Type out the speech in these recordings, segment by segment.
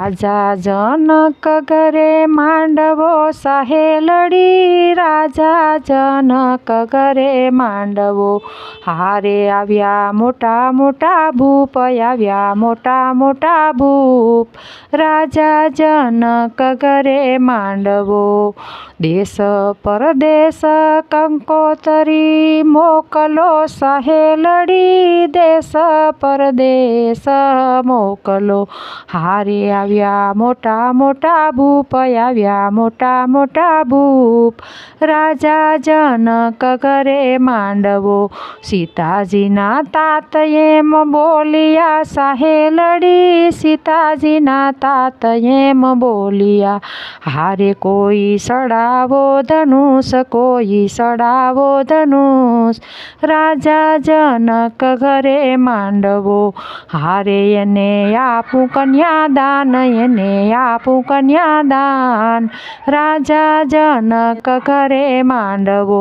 રાજા જનક ઘરે માંડવો સહેલડી રાજા જનક ઘરે માંડવો હારે આવ્યા મોટા મોટા ભૂપ આવ્યા મોટા મોટા ભૂપ રાજા જનક ઘરે માંડવો દેશ પરદેશ કંકોતરી મોકલો સહેલડી દેશ પરદેશ મોકલો હારે આવ્યા મોટા મોટા ભૂપ આવ્યા મોટા મોટા ભૂપ રાજા જનક ઘરે માંડવો સીતાજીના તાત એમ બોલિયા સહેલડી સીતાજીના તાત એમ બોલિયા હારે કોઈ સડાવો ધનુષ કોઈ સડાવો ધનુષ રાજા જનક ઘરે માંડવો હારે એને આપું કન્યાદાન એને આપું કન્યાદાન રાજા જનક ઘરે માંડવો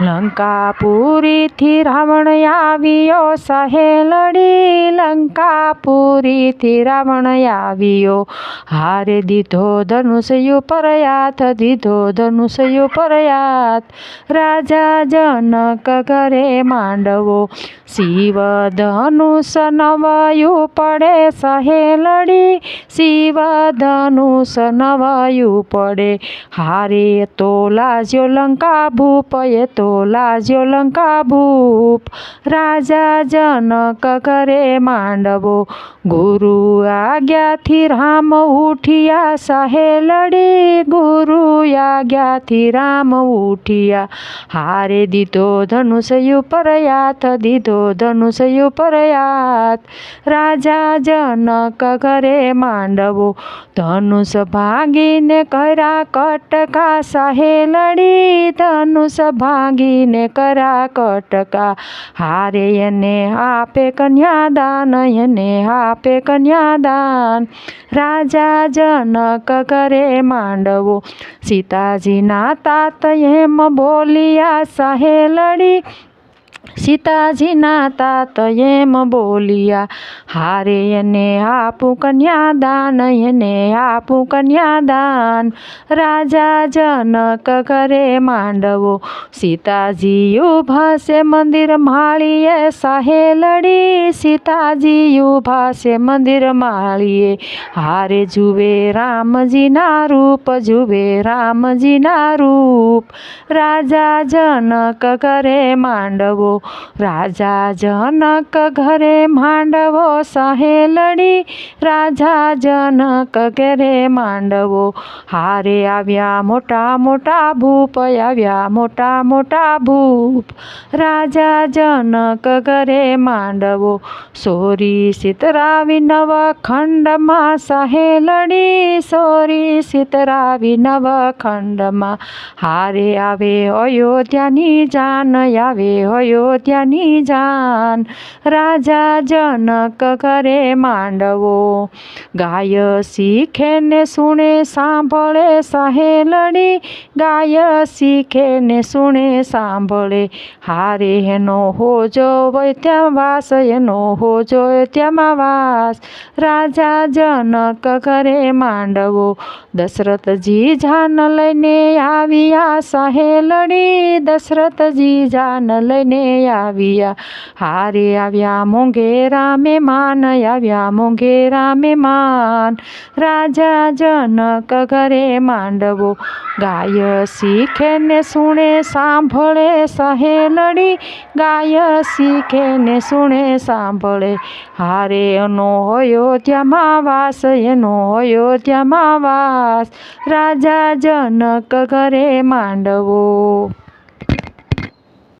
લંકાપુરીથી રાવણ આવ્યો સહેલડી લંકાપુરીથી રાવણ આવ્યો હારે દીધો ધનુષયું પરયાત દીધો ધનુષયું પરયાત રાજા જનક ઘરે માંડવો શિવ ધનુષ નવાયું પડે સહેલડી શિવ ધનુષ નવાયું પડે. હારે તો લાજ્યો લંકા ભૂપ, એ તો લાજ્યો લંકા ભૂપ. રાજા જનક ઘરે માંડવો. ગુરુ આજ્ઞાથી રામ ઉઠિયા, સહેલડી ગુરુ આજ્ઞાથી રામ ઉઠિયા હારે દીધો ધનુષયું પરયાત દીધો ધનુષયું પરયાત રાજા જનક ઘરે માંડવો ધનુષ ભાંગીને કર્યા કટકા સહેલડી ધનુષ ભાંગીને કર્યા કટકા હારે એને આપે કન્યાદાન એને આપે કન્યાદાન રાજા જનક ઘરે માંડવો सीताजी ना तात ये मोलिया सहेलड़ी। સહેલડી સીતાજીના તાત એમ બોલિયા હારે એને આપું કન્યાદાન એને આપું કન્યાદાન રાજા જનક ઘરે માંડવો સીતાજી ઊભા છે મંદિર માળીએ સહેલડી સીતાજી ઊભા છે મંદિર માળીએ હારે જુએ રામજીના રૂપ જુએ રામજીના રૂપ રાજા જનક ઘરે માંડવો રાજા જનક ઘરે માંડવો સહેલડી રાજા જનક ઘરે માંડવો હારે આવ્યા મોટા મોટા ભૂપ આવ્યા મોટા મોટા ભૂપ રાજા જનક ઘરે માંડવો સોરી સીતરાવી નવ ખંડમાં સહેલડી સોરી સીતરાવી નવ ખંડમાં હારે આવે અયોધ્યાની જાન આવે અયોધ્યાની જાન. રાજા જનક કરે માંડવો. ગાય શીખે ને સુણે સાંભળે સહેલડી ગાય શીખે ને સુણે સાંભળે. હારે એનો હોજો ત્યાં વાસ, એનો હોજો ત્યાંમાં વાસ. રાજા જનક કરે માંડવો. દશરથજી જાન લઈને આવ્યા સહેલડી દશરથજી જાન લઈને આવ્યા હારે આવ્યા મોંઘેરા મહેમાન આવ્યા મોંઘેરા મહેમાન રાજા જનક ઘરે માંડવો ગાય શીખે ને સુણે સાંભળે સહેલડી ગાય શીખે ને સુણે સાંભળે હારે એનો અયોધ્યામાં વાસ એનો અયોધ્યામાં વાસ રાજા જનક ઘરે માંડવો